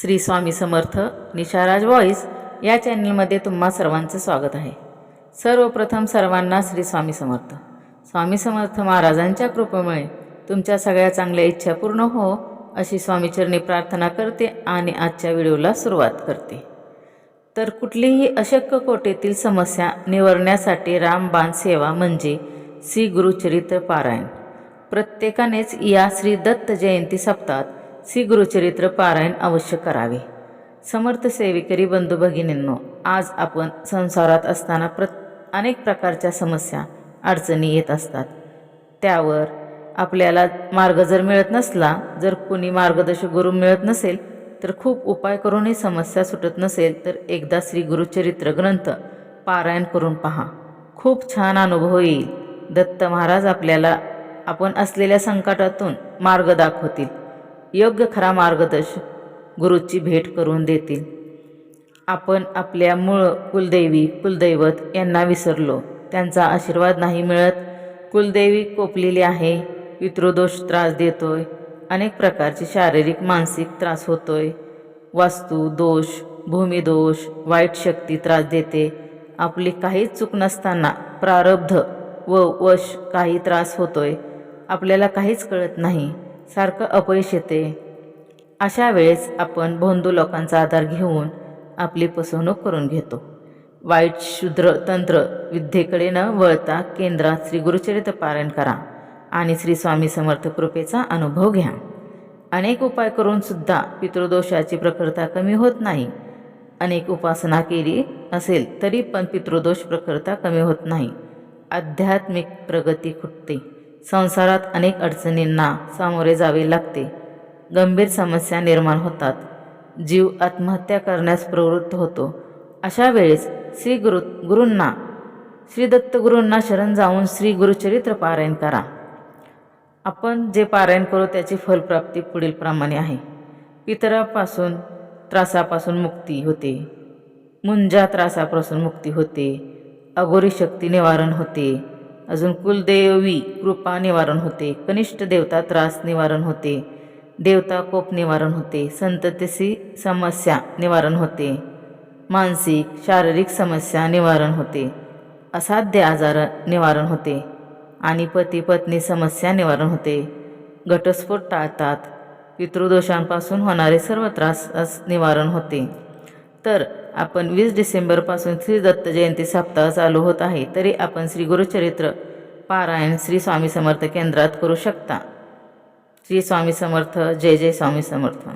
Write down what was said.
Shri Swami Samarth निशाराज voice या चॅनलमध्ये तुम्हा सर्वांचं स्वागत आहे. सर्वप्रथम सर्वांना श्री स्वामी समर्थ. स्वामी समर्थ महाराजांच्या कृपेमुळे तुमच्या सगळ्या चांगल्या इच्छा पूर्ण हो अशी स्वामीचरणी प्रार्थना करते आणि आजच्या व्हिडिओला सुरुवात करते. तर कुठलीही अशक्य कोटेतील समस्या निवडण्यासाठी रामबाण सेवा म्हणजे श्री गुरुचरित्र पारायण. प्रत्येकानेच या श्री दत्त जयंती सप्ताहात श्री गुरुचरित्र पारायण अवश्य करावे. समर्थ सेविकरी बंधू भगिनींनो आज आपण संसारात असताना प्र अनेक प्रकारच्या समस्या अडचणी येत असतात. त्यावर आपल्याला मार्ग जर मिळत नसला जर कुणी मार्गदर्शक गुरु मिळत नसेल तर खूप उपाय करूनही समस्या सुटत नसेल तर एकदा श्री गुरुचरित्र ग्रंथ पारायण करून पहा. खूप छान अनुभव येईल. दत्त महाराज आपल्याला आपण असलेल्या संकटातून मार्ग दाखवतील. योग्य खरा मार्गदर्शक गुरुची भेट करून देतील. आपण आपल्या मूळ कुलदेवी कुलदैवत यांना विसरलो. त्यांचा आशीर्वाद नाही मिळत. कुलदेवी कोपलेली आहे पितृदोष त्रास देतोय अनेक प्रकारचे शारीरिक मानसिक त्रास होतोय. वास्तू दोष भूमिदोष वाईट शक्ती त्रास देते. आपली काहीच चूक नसताना प्रारब्ध व वश काही त्रास होतोय. आपल्याला काहीच कळत नाही. सारखं अपयश येते. अशा वेळेस आपण भोंदू लोकांचा आधार घेऊन आपली फसवणूक करून घेतो. वाईट शूद्र तंत्र विद्येकडे न वळता केंद्रात श्री गुरुचरित्र पारायण करा आणि श्री स्वामी समर्थ कृपेचा अनुभव घ्या. अनेक उपाय करून सुद्धा पितृदोषाची प्रखरता कमी होत नाही. अनेक उपासना केली असेल तरी पण पितृदोष प्रखरता कमी होत नाही. आध्यात्मिक प्रगती खुटते. संसारात अनेक अडचणींना सामोरे जावे लागते. गंभीर समस्या निर्माण होतात. जीव आत्महत्या करण्यास प्रवृत्त होतो. अशा वेळेस श्री गुरु गुरूंना श्री दत्तगुरूंना शरण जाऊन श्री गुरुचरित्र पारायण करा. आपण जे पारायण करू त्याची फलप्राप्ती पुढील प्रमाणे आहे. पितरापासून त्रासापासून मुक्ती होते. मुंजा त्रासापासून मुक्ती होते. अगोरी शक्ती निवारण होते. अजून कुलदेवी कृपा निवारण होते. कनिष्ठ देवता त्रास निवारण होते. देवता कोप निवारण होते. संततीसी समस्या निवारण होते. मानसिक शारीरिक समस्या निवारण होते. असाध्य आजार निवारण होते. आणि पती पत्नी समस्या निवारण होते. घटस्फोट टाळतात. पितृदोषांपासून होणारे सर्व त्रास निवारण होते. तर आपण वीस डिसेंबरपासून श्री दत्त जयंती सप्ताह चालू होत आहे तरी आपण श्री गुरुचरित्र पारायण श्री स्वामी समर्थ केंद्रात करू शकता. श्री स्वामी समर्थ जय जय स्वामी समर्थ.